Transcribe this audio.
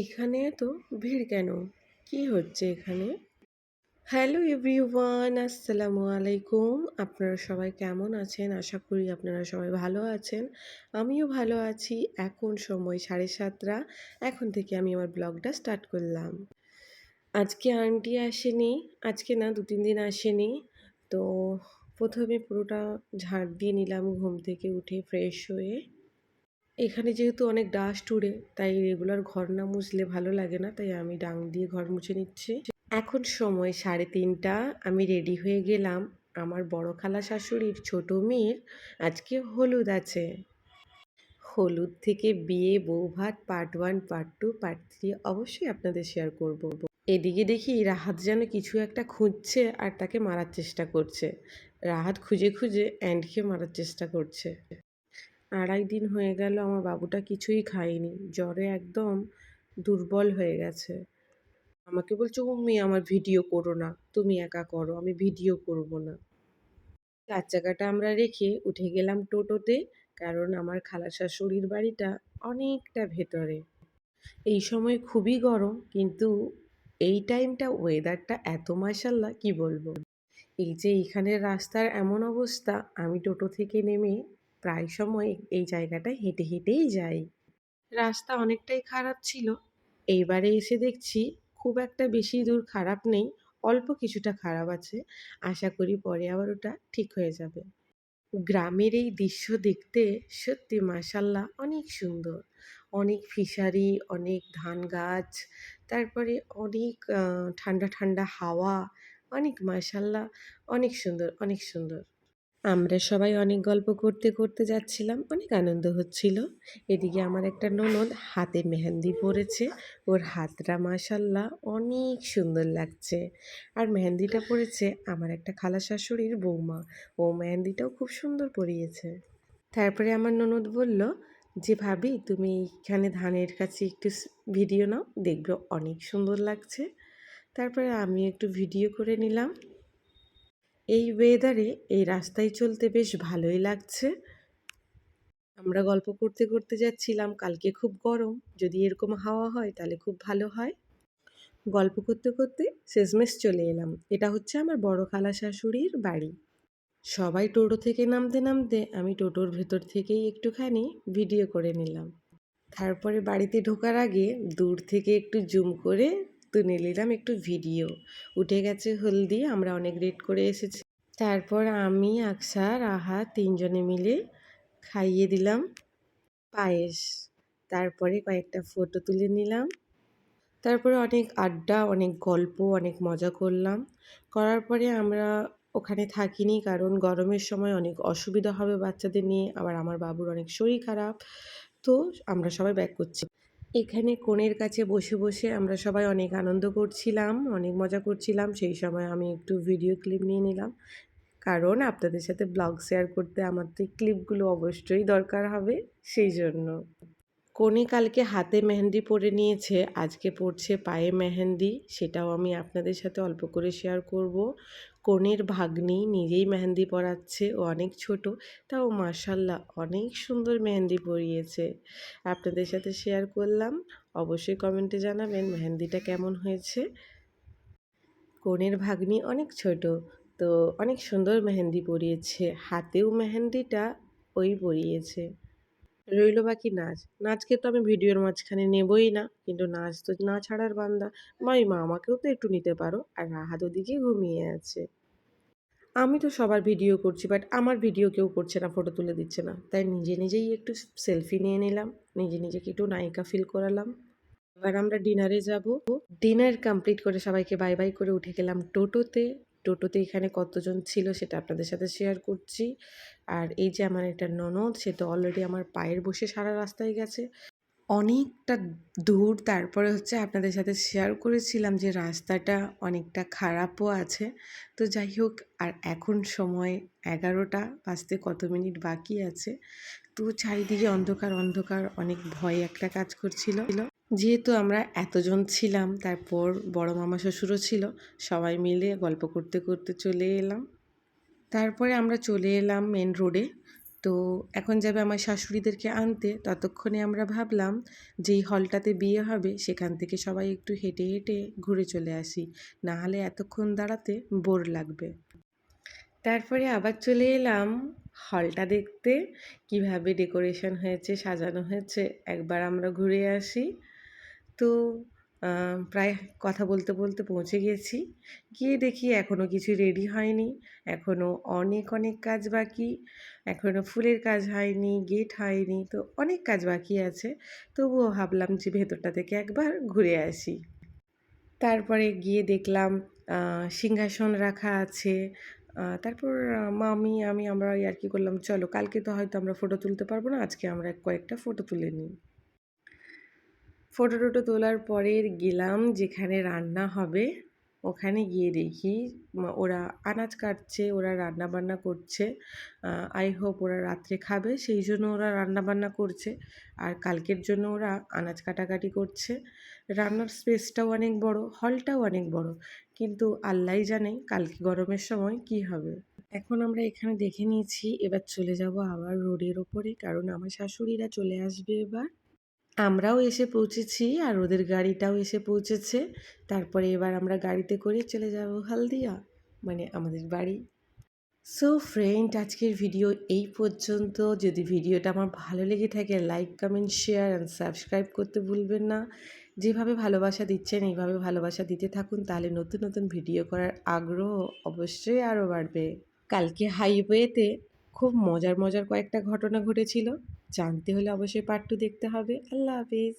এখানে তো ভিড় কেন? কি হচ্ছে এখানে? হ্যালো এভরিওয়ান আসসালামু আলাইকুম। আপনারা সবাই কেমন আছেন? আশা করি আপনারা সবাই ভালো আছেন। আমিও ভালো আছি। এখন সময় সাড়ে সাতটা। এখন থেকে আমি আমার ব্লগটা স্টার্ট করলাম। আজকে আন্টি আসেনি। আজকে না, দু তিন দিন আসেনি। তো প্রথমে পুরোটা ঝাড় দিয়ে নিলাম ঘুম থেকে উঠে ফ্রেশ হয়ে। এখানে যেহেতু অনেক ডাস্ট উড়ে, তাই রেগুলার ঘর না মুছলে ভালো লাগে না, তাই আমি ডাং দিয়ে ঘর মুছে নিচ্ছি। এখন সময় সাড়ে তিনটা, আমি রেডি হয়ে গেলাম। আমার বড় খালা শাশুড়ির ছোট মেয়ের আজকে হলুদ আছে। হলুদ থেকে বিয়ে, বউ ভাত part one part two part three অবশ্যই আপনাদের শেয়ার করব। এদিকে দেখি রাহাত যেন কিছু একটা খুঁজছে আর তাকে মারার চেষ্টা করছে। রাহাত খুঁজে খুঁজে অ্যান্ডকে মারার চেষ্টা করছে। আড়াই দিন হয়ে গেল আমার বাবুটা কিছুই খায়নি। জ্বরে একদম দুর্বল হয়ে গেছে। আমাকে বলছে, উম্মি, আমার ভিডিও করো না। তুমি একা করো, আমি ভিডিও করব না। চার চাকাটা আমরা রেখে উঠে গেলাম টোটোতে, কারণ আমার খালা শাশুড়ির বাড়িটা অনেকটা ভেতরে। এই সময় খুবই গরম, কিন্তু এই টাইমটা ওয়েদারটা এত মাসাল্লাহ কি বলব? এই যে এইখানের রাস্তার এমন অবস্থা, আমি টোটো থেকে নেমে প্রায় সময় এই জায়গাটায় হেঁটে, হেঁটেই যাই। রাস্তা অনেকটাই খারাপ ছিল। এইবারে এসে দেখছি খুব একটা বেশি দূর খারাপ নেই, অল্প কিছুটা খারাপ আছে। আশা করি পরে আবার ওটা ঠিক হয়ে যাবে। গ্রামের এই দৃশ্য দেখতে সত্যি মাসাল্লাহ অনেক সুন্দর। অনেক ফিশারি, অনেক ধান গাছ, তারপরে অনেক ঠান্ডা ঠান্ডা হাওয়া, অনেক মাসাল্লাহ অনেক সুন্দর অনেক সুন্দর। আমরা সবাই অনেক গল্প করতে করতে যাচ্ছিলাম। অনেক আনন্দ হচ্ছিল। এদিকে আমার একটা ননদ হাতে মেহেন্দি পরেছে। ওর হাতটা মাসাল্লাহ অনেক সুন্দর লাগছে। আর মেহেন্দিটা পরেছে আমার একটা খালা শাশুড়ির বৌমা। ও মেহেন্দিটাও খুব সুন্দর পরিয়েছে। তারপরে আমার ননদ বলল, যে ভাবি, তুমি এইখানে ধানের কাছে একটু ভিডিও নাও। দেখবে অনেক সুন্দর লাগছে। তারপরে আমি একটু ভিডিও করে নিলাম। এই ওয়েদারে এই রাস্তায় চলতে বেশ ভালোই লাগছে। আমরা গল্প করতে করতে যাচ্ছিলাম, কালকে খুব গরম। যদি এরকম হাওয়া হয়, তাহলে খুব ভালো হয়। গল্প করতে করতে শেষমেশ চলে এলাম। এটা হচ্ছে আমার বড় খালা শাশুড়ির বাড়ি। সবাই টোটো থেকে নামতে নামতে আমি টোটোর ভেতর থেকেই একটুখানি ভিডিও করে নিলাম। তারপরে বাড়িতে ঢোকার আগে দূর থেকে একটু জুম করে তুলে নিলাম একটু ভিডিও। উঠে গেছে হলদি, আমরা অনেক রেট করে এসেছি। তারপর আমি, আকসা, রাহা তিনজনে মিলে খাইয়ে দিলাম পায়েস। তারপরে কয়েকটা ফটো তুলে নিলাম। তারপরে অনেক আড্ডা, অনেক গল্প, অনেক মজা করলাম। করার পরে আমরা ওখানে থাকিনি কারণ গরমের সময় অনেক অসুবিধা হবে বাচ্চাদের নিয়ে। আবার আমার বাবুর অনেক শরীর খারাপ। তো আমরা সবাই ব্যাক করছি। এখানে কোণের কাছে বসে বসে আমরা সবাই অনেক আনন্দ করছিলাম, অনেক মজা করছিলাম। সেই সময় আমি একটু ভিডিও ক্লিপ নিয়ে নিলাম। কারণ আপনাদের সাথে ব্লগ শেয়ার করতে আমার তো ক্লিপগুলো অবশ্যই দরকার হবে, সেই জন্য। কোনি কালকে হাতে মেহেন্দি পরে নিয়েছে, আজকে পড়ছে পায়ে মেহেন্দি, সেটাও আমি আপনাদের সাথে অল্প করে শেয়ার করব। কনের ভাগ্নি নিজেই মেহেন্দি পরাচ্ছে, ও অনেক ছোট, তাও মাসাল্লাহ অনেক সুন্দর মেহেন্দি পরিয়েছে। আপনাদের সাথে শেয়ার করলাম, অবশ্যই কমেন্টে জানাবেন মেহেন্দিটা কেমন হয়েছে। কনের ভাগ্নি অনেক ছোট, তো অনেক সুন্দর মেহেন্দি পরিয়েছে, হাতেও মেহেন্দিটা ওই পরিয়েছে। রইল বাকি নাচ? নাচকে তো আমি ভিডিওর মাঝখানে নেবই না। কিন্তু নাচ তো না ছাড়ার বান্দা। মাই মা, আমাকেও তো একটু নিতে পারো। আর রাহাত ওদিকে ঘুমিয়ে আছে। আমি তো সবার ভিডিও করছি, বাট আমার ভিডিও কেউ করছে না, ফটো তুলে দিচ্ছে না। তাই নিজে নিজেই একটু সেলফি নিয়ে নিলাম। নিজে নিজেকে একটু নায়িকা ফিল করালাম। এবার আমরা ডিনারে যাব। ডিনার কমপ্লিট করে সবাইকে বাই বাই করে উঠে গেলাম টোটোতে। টোটোতে এখানে কতজন ছিল সেটা আপনাদের সাথে শেয়ার করছি। আর এই যে আমার একটা ননদ, সে তো অলরেডি আমার পায়ের বসে সারা রাস্তায় গেছে। অনেকটা দূর, তারপরে হচ্ছে আপনাদের সাথে শেয়ার করেছিলাম যে রাস্তাটা অনেকটা খারাপও আছে। তো যাই হোক, আর এখন সময় এগারোটা, বাজতে কত মিনিট বাকি আছে? তো চারিদিকে অন্ধকার অন্ধকার, অনেক ভয় একটা কাজ করছিল। যেহেতু আমরা এতজন ছিলাম, তারপর বড় মামা শ্বশুরও ছিল, সবাই মিলে গল্প করতে করতে চলে এলাম। তারপরে আমরা চলে এলাম মেন রোডে তো এখন যাবে আমার শাশুড়িদেরকে আনতে। ততক্ষণে আমরা ভাবলাম যেই হলটাতে বিয়ে হবে, সেখান থেকে সবাই একটু হেঁটে হেঁটে ঘুরে চলে আসি। না হলে এতক্ষণ দাঁড়াতে বোর লাগবে। তারপরে আবার চলে এলাম হলটা দেখতে। কীভাবে ডেকোরেশন হয়েছে, সাজানো হয়েছে, একবার আমরা ঘুরে আসি। তো প্রায় কথা বলতে বলতে পৌঁছে গেছি। গিয়ে দেখি এখনও কিছু রেডি হয়নি। এখনও অনেক অনেক কাজ বাকি। এখনও ফুলের কাজ হয়নি গেট হয়নি, তো অনেক কাজ বাকি আছে। তবুও ভাবলাম যে ভেতরটা থেকে একবার ঘুরে আসি। তারপরে গিয়ে দেখলাম সিংহাসন রাখা আছে। তারপর মামি, আমি, আমরা আর কি করলাম, চলো কালকে তো হয়তো আমরা ফটো তুলতে পারব না, আজকে আমরা কয়েকটা ফটো তুলে নিই। ফটো টটো তোলার পরে গেলাম যেখানে রান্না হবে, ওখানে গিয়ে দেখি ওরা আনাজ কাটছে, ওরা রান্না বান্না করছে আই হোপ ওরা রাত্রে খাবে, সেই জন্য ওরা রান্না বান্না করছে, আর কালকের জন্য ওরা আনাজ কাটাকাটি করছে। রান্নার স্পেসটাও অনেক বড়, হলটাও অনেক বড়, কিন্তু আল্লাহ জানে কালকে গরমের সময় কি হবে। এখন আমরা এখানে দেখে নিয়েছি, এবার চলে যাব আবার রোডের ওপরে, কারণ আমার শাশুড়িরা চলে আসবে এবার। আমরাও এসে পৌঁছেছি আর ওদের গাড়িটাও এসে পৌঁছেছে। তারপরে এবার আমরা গাড়িতে করে চলে যাব হালদিয়া মানে আমাদের বাড়ি। সো ফ্রেন্ড আজকের ভিডিও এই পর্যন্ত। যদি ভিডিওটা আমার ভালো লেগে থাকে like comment share and subscribe করতে ভুলবেন না। যেভাবে ভালোবাসা দিচ্ছেন, এইভাবে ভালোবাসা দিতে থাকুন, তাহলে নতুন নতুন ভিডিও করার আগ্রহ অবশ্যই আরও বাড়বে। কালকে হাইওয়েতে খুব মজার মজার কয়েকটা ঘটনা ঘটেছিল। জানতে হলে অবশ্যই পার্ট টু দেখতে হবে। আল্লাহ হাফিজ।